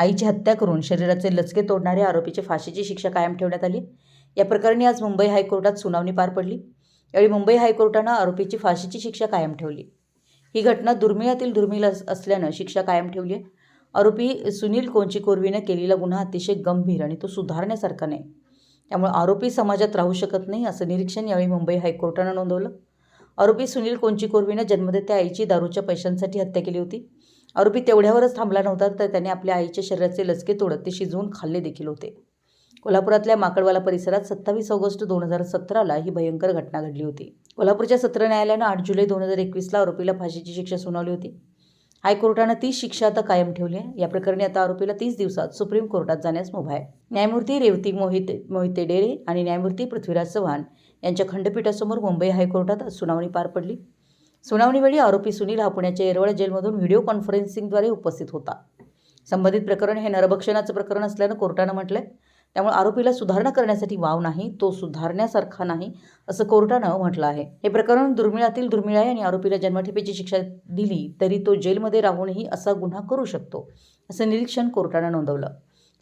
आईची हत्या करून शरीराचे लचके तोडणाऱ्या आरोपीची फाशीची शिक्षा कायम ठेवण्यात आली. या प्रकरणी आज मुंबई हायकोर्टात सुनावणी पार पडली. यावेळी मुंबई हायकोर्टानं आरोपीची फाशीची शिक्षा कायम ठेवली. ही घटना दुर्मिळातील दुर्मिळ अस- असल्यानं शिक्षा कायम ठेवली आहे. आरोपी सुनील कोंचीकोरवीनं केलेला गुन्हा अतिशय गंभीर आणि तो सुधारण्यासारखा नाही. त्यामुळे आरोपी समाजात राहू शकत नाही असं निरीक्षण यावेळी मुंबई हायकोर्टानं नोंदवलं. आरोपी सुनील कोंचीकोर्वीनं जन्मदेत्या आईची दारूच्या पैशांसाठी हत्या केली होती. आरोपी तेवढ्यावरच थांबला नव्हता तर त्याने आपल्या आईच्या शरीराचे लचके तोडत ते शिजवून खाल्ले देखील होते. कोल्हापुरातल्या माकडवाला परिसरात सत्तावीस ऑगस्ट दोन हजार सतराला ही भयंकर घटना घडली होती. कोल्हापूरच्या सत्र न्यायालयानं आठ जुलै दोन हजार एकवीसला आरोपीला फाशीची शिक्षा सुनावली होती. हायकोर्टानं तीच शिक्षा आता कायम ठेवली आहे या प्रकरणी आता आरोपीला तीस दिवसात सुप्रीम कोर्टात जाण्यास मुभा आहे. न्यायमूर्ती रेवती मोहिते मोहिते डेरे आणि न्यायमूर्ती पृथ्वीराज चव्हाण यांच्या खंडपीठासमोर मुंबई हायकोर्टात आज सुनावणी पार पडली. सुनावणीवेळी आरोपी सुनील हा पुण्याच्या येरवडा जेलमधून व्हिडिओ कॉन्फरन्सिंगद्वारे उपस्थित होता. संबंधित प्रकरण हे नरभक्षणाचं प्रकरण असल्यानं कोर्टानं म्हटलंय. त्यामुळे आरोपीला सुधारणा करण्यासाठी वाव नाही तो सुधारण्यासारखा नाही असं कोर्टानं म्हटलं आहे. हे प्रकरण दुर्मिळातील दुर्मिळ आहे आणि आरोपीला जन्मठेपेची शिक्षा दिली तरी तो जेलमध्ये राहूनही असा गुन्हा करू शकतो असं निरीक्षण कोर्टानं नोंदवलं.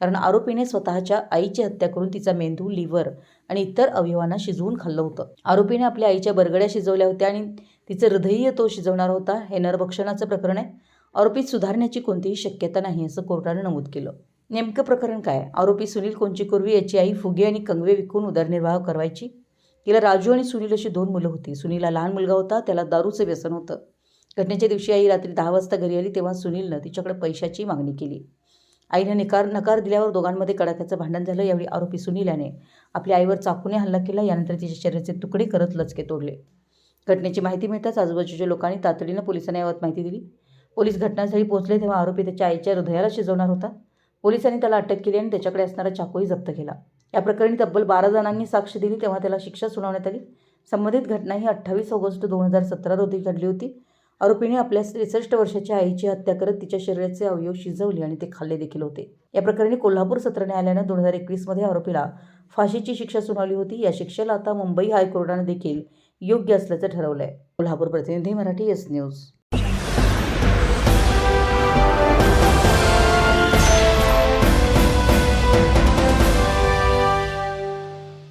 कारण आरोपीने स्वतःच्या आईची हत्या करून तिचा मेंदू लिव्हर आणि इतर अवयवांना शिजवून खाल्लं होतं. आरोपीने आपल्या आईच्या बरगड्या शिजवल्या होत्या आणि तिचं हृदयीय तो शिजवणार होता हे नरभक्षणाचं प्रकरण आहे. आरोपीत सुधारण्याची कोणतीही शक्यता नाही असं कोर्टानं नमूद केलं. नेमकं प्रकरण काय? आरोपी सुनील कोंचीकुर्वी याची आई फुगे आणि कंगवे विकून उदरनिर्वाह करवायची तिला राजू आणि सुनील अशी दोन मुलं होती. सुनीलला लहान मुलगा होता त्याला दारूचं व्यसन होतं. घटनेच्या दिवशी आई रात्री दहा वाजता घरी आली तेव्हा सुनीलनं तिच्याकडे पैशाची मागणी केली. आईने निकार नकार दिल्यावर दोघांमध्ये कडाक्याचं भांडण झालं. यावेळी आरोपी सुनील याने आपल्या आईवर चाकूने हल्ला केला. यानंतर तिच्या शरीराचे तुकडे करत लचके तोडले. घटनेची माहिती मिळताच आजूबाजूच्या लोकांनी तातडीनं पोलिसांना याबाबत माहिती दिली. पोलीस घटनास्थळी पोहोचले तेव्हा आरोपी त्याच्या आईच्या हृदयाला शिजवणार होता. पोलिसांनी त्याला अटक केली आणि त्याच्याकडे असणारा चाकूही जप्त केला. या प्रकरणी तब्बल बारा जणांनी साक्ष दिली तेव्हा त्याला शिक्षा सुनावण्यात आली. संबंधित घटना ही अठ्ठावीस ऑगस्ट दोन हजार सतरा रोजी घडली होती. आरोपीने आपल्या त्रेसष्ट वर्षाच्या आईची हत्या करत तिच्या शरीराचे अवयव शिजवले आणि ते खाल्ले देखील होते. या प्रकरणी कोल्हापूर सत्र न्यायालयानं दोन हजार एकवीसमध्ये आरोपीला फाशीची शिक्षा सुनावली होती. या शिक्षेला आता मुंबई हायकोर्टानं देखील योग्य असल्याचं ठरवलं आहे कोल्हापूर प्रतिनिधी मराठी एस न्यूज